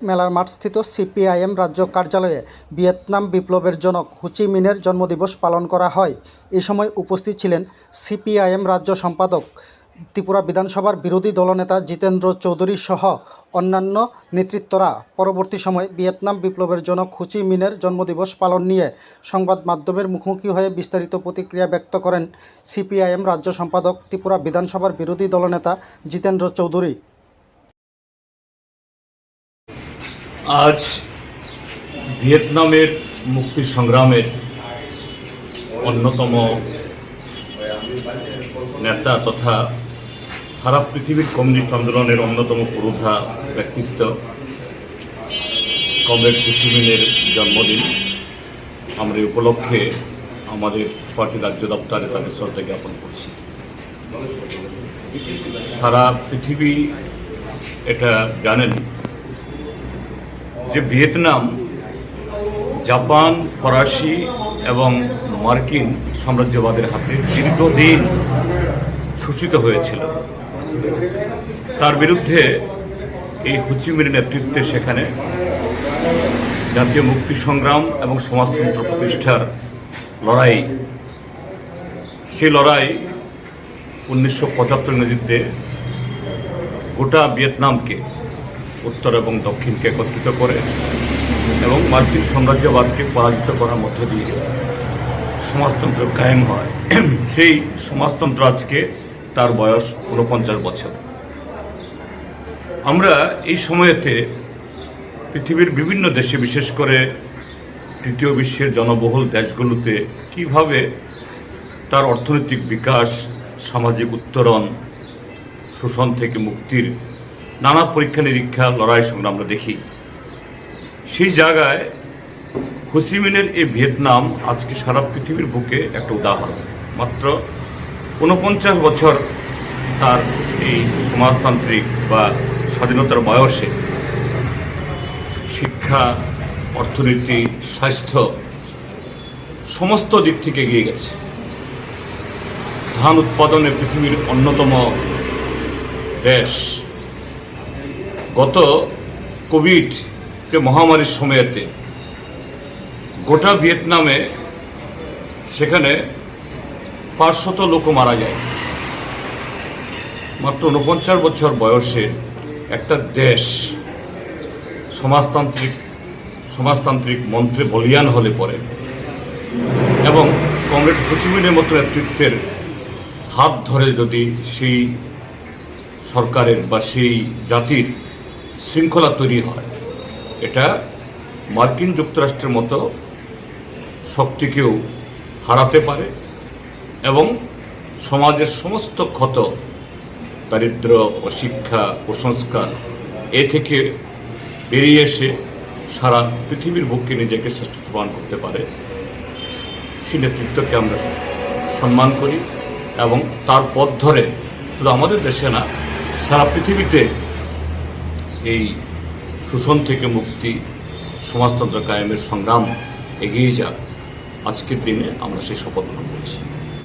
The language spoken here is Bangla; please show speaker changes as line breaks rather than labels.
মেলার মাঠস্থিত সিপিআইএম রাজ্য কার্যালয়ে ভিয়েতনাম বিপ্লবের জনক হুচি মিনের জন্মদিবস পালন করা হয়। এ সময় উপস্থিত ছিলেন সিপিআইএম রাজ্য সম্পাদক, ত্রিপুরা বিধানসভার বিরোধী দলনেতা জিতেন্দ্র চৌধুরী সহ অন্যান্য নেতৃত্বরা। পরবর্তী সময় ভিয়েতনাম বিপ্লবের জনক হুচি মিনের জন্মদিবস পালন নিয়ে সংবাদ মাধ্যমের মুখোমুখি হয়ে বিস্তারিত প্রতিক্রিয়া ব্যক্ত করেন সিপিআইএম রাজ্য সম্পাদক, ত্রিপুরা বিধানসভার বিরোধী দলনেতা জিতেন্দ্র চৌধুরী।
আজ ভিয়েতনামের মুক্তি সংগ্রামের অন্যতম নেতা তথা সারা পৃথিবীর কমিউনিস্ট আন্দোলনের অন্যতম পুরোধা ব্যক্তিত্ব কমরেড কুসিমিনের জন্মদিন। আমরা এই উপলক্ষে আমাদের পার্টি রাজ্য দপ্তরে তাদের শ্রদ্ধা জ্ঞাপন করছি। সারা পৃথিবী এটা জানেন। যে ভিয়েতনাম, জাপান, ফরাসি এবং মার্কিন সাম্রাজ্যবাদের হাতে দীর্ঘদিন শোষিত হয়েছিল। তার বিরুদ্ধে এই হুচিমির নেতৃত্বে সেখানে জাতীয় মুক্তি সংগ্রাম এবং সমাজতন্ত্র প্রতিষ্ঠার লড়াই, সেই লড়াই উনিশশো পঁচাত্তর ইংরেজিতে গোটা ভিয়েতনামকে উত্তর এবং দক্ষিণকে একত্রিত করে এবং মার্কিন সাম্রাজ্যবাদকে পরাজিত করার মধ্য দিয়ে সমাজতন্ত্র কায়েম হয়। সেই সমাজতন্ত্র আজকে তার বয়স ঊনপঞ্চাশ বছর। আমরা এই সময়েতে পৃথিবীর বিভিন্ন দেশে, বিশেষ করে তৃতীয় বিশ্বের জনবহুল দেশগুলোতে কীভাবে তার অর্থনৈতিক বিকাশ, সামাজিক উত্তরণ, শোষণ থেকে মুক্তির নানা পরীক্ষা নিরীক্ষা লড়াই সংগ্রাম আমরা দেখি। সেই জায়গায় হুসিমিনের এই ভিয়েতনাম আজকে সারা পৃথিবীর বুকে একটা উদাহরণ। মাত্র ঊনপঞ্চাশ বছর তার এই সমাজতান্ত্রিক বা স্বাধীনতার বয়সে শিক্ষা, অর্থনীতি, স্বাস্থ্য সমস্ত দিক থেকে এগিয়ে গেছে। ধান উৎপাদনে পৃথিবীর অন্যতম দেশ। গত কোভিড যে মহামারীর সময়েতে গোটা ভিয়েতনামে সেখানে পাঁচশত লোক মারা যায়। মাত্র উনপঞ্চাশ বছর বয়সে একটা দেশ সমাজতান্ত্রিক সমাজতান্ত্রিক মন্ত্রে বলিয়ান হলে পরে এবং কমরেড হুচিমিনের মতো নেতৃত্বের হাত ধরে যদি সেই সরকারের বা সেই জাতির শৃঙ্খলা তৈরি হয়। এটা মার্কিন যুক্তরাষ্ট্রের মতো শক্তিকেও হারাতে পারে এবং সমাজের সমস্ত ক্ষত, দারিদ্র অশিক্ষা কুসংস্কার এ থেকে বেরিয়ে এসে সারা পৃথিবীর বুককে নিজেকে শ্রেষ্ঠ প্রমাণ করতে পারে। সেই নেতৃত্বকে আমরা সম্মান করি এবং তার পথ ধরে শুধু আমাদের দেশে না, সারা পৃথিবীতে এই শোষণ থেকে মুক্তি, সমাজতন্ত্র কায়েমের সংগ্রাম এগিয়ে যাক। আজকের দিনে আমরা সেই শপথ গ্রহণ করছি।